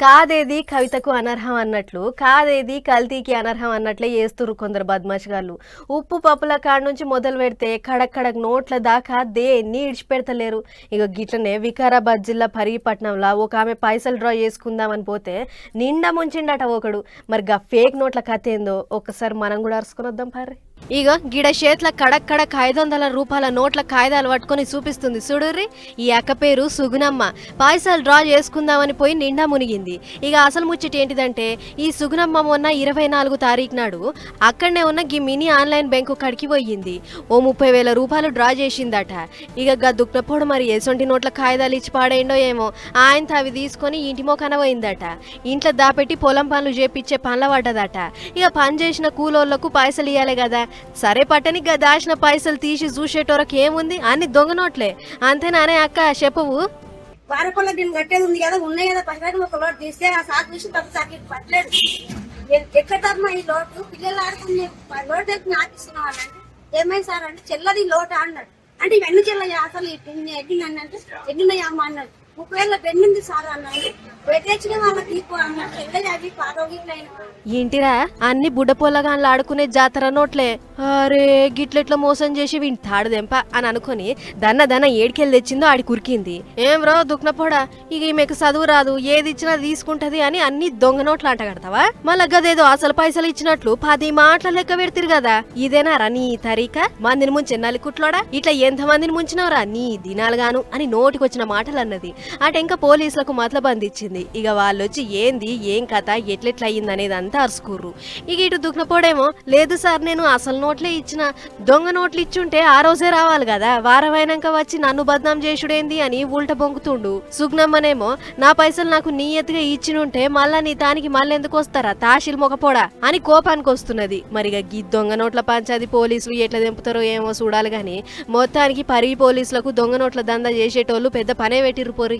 కాదేది కవితకు అనర్హం అన్నట్లు కాదేది కల్తీకి అనర్హం అన్నట్లే చేస్తురు కొందరు బద్మాషగాళ్ళు ఉప్పు పప్పుల కాడ నుంచి మొదలు పెడితే కడక్కడక్ నోట్ల దాకా దేన్ని ఇడిచిపెడతలేరు. ఇక గిట్లనే వికారాబాద్ జిల్లా పరిగిపట్నంలో ఒక ఆమె పైసలు డ్రా చేసుకుందామని పోతే నిండా ముంచిండట ఒకడు. మరి గా ఫేక్ నోట్ల కథ ఏందో? ఒక్కసారి మనం కూడా అరుసుకుని వద్దాం పారి ఇక గిడ చేతుల కడక్ కడక్ ఐదు వందల రూపాయల నోట్ల కాయిదాలు పట్టుకొని చూపిస్తుంది. చూడుర్రి ఈ అక్క పేరు సుగుణమ్మ. పాయసాలు డ్రా చేసుకుందామని పోయి నిండా మునిగింది. ఇక అసలు ముచ్చట ఏంటిదంటే ఈ సుగుణమ్మ మొన్న ఇరవై నాలుగు తారీఖు నాడు అక్కడనే ఉన్న గీ మినీ ఆన్లైన్ బ్యాంకు కాడికి పోయింది. ఓ ముప్పై వేల రూపాయలు డ్రా చేసిందట. ఇక గా దుక్నపోడు మరి ఎసొంటి నోట్ల కాయిదాలు ఇచ్చి పాడేయండో ఏమో ఆయనతో అవి తీసుకొని ఇంటిమో కనబోయిందట ఇంట్లో దాపెట్టి పొలం పనులు చేపిచ్చే పనుల పడ్డదట. ఇక పని చేసిన కూలోళ్ళకు పైసలు ఇవ్వాలి కదా సరే పట్టనికి దాచిన పైసలు తీసి చూసేటోరకు ఏముంది? అన్ని దొంగ నోట్లే. అంతేనానే అక్క చెప్పవు వారకొల్ల దీన్ని కట్టేది ఉంది కదా ఉన్నాయి కదా పైసలు ఒక లోటు తీస్తే ఆ సాకు విషయం తప్ప సాకి పట్టలేదు. ఎక్కడమ్మా ఈ లోటు? పిల్లలు ఆడుకుని లోటు తెచ్చి నాకు ఇస్తున్నావు అంటే ఏమైంది సార్ అంటే చెల్లది లోటు అన్నాడు. అంటే ఇవన్నీ చెల్లయ్యా అసలు ఎన్ని ఎగ్గిందని అంటే అమ్మ అన్నాడు. ముప్పై వేల పెన్నుంది సార్ అన్నాడు ఏంటిరా? అన్ని బుడ్డపోలగాన్లు ఆడుకునే జాతర నోట్లే. అరే గిట్లెట్లా మోసం చేసి వీని తాడుదెంప అని అనుకుని దన్న దన్న ఏడికెళ్ళి తెచ్చిందో ఆడి కురికింది. ఏం రో దుక్నపోడా ఇక ఈమెకు చదువు రాదు ఏది ఇచ్చినా తీసుకుంటది అని అన్ని దొంగ నోట్లు అంట కడతావా? మళ్ళా గదేదో అసలు పైసలు ఇచ్చినట్లు పది మాటల లెక్క పెడతారు కదా ఇదేనా రా నీ తరీక? మందిని ముంచె నలికుట్లోడా? ఇట్లా ఎంత మందిని ముంచినవరా? నీ దినాలుగాను అని నోటికొచ్చిన మాటలు అన్నది అటెంక పోలీసులకు మతలబ్ అందించింది ఇక వాళ్ళు వచ్చి ఏంది ఏం కథ ఎట్లెట్లా అయ్యింది అనేది అంతా అరుచుకుర్రు ఇక ఇటు దుఃఖపోడేమో లేదు సార్ నేను అసలు నోట్లే ఇచ్చిన దొంగ నోట్లు ఇచ్చుంటే ఆ రోజే రావాలి కదా. వారమైనాక వచ్చి నన్ను బద్నాం చేసుడేంది అని ఉల్ట బొంకుతుండు. సుగ్నమ్మనేమో నా పైసలు నాకు నీయత్తుగా ఇచ్చినుంటే మళ్ళా నీ దానికి మళ్ళెందుకు వస్తారా? తాషిల్ మొకపోడా అని కోపానికి వస్తున్నది. మరిగా గీ దొంగ నోట్ల పంచాది పోలీసులు ఎట్లా దింపుతారో ఏమో చూడాలి కానీ మొత్తానికి పరి పోలీసులకు దొంగ నోట్ల దందా చేసేటోళ్ళు పెద్ద పనే పెట్టిర్రు పోరి.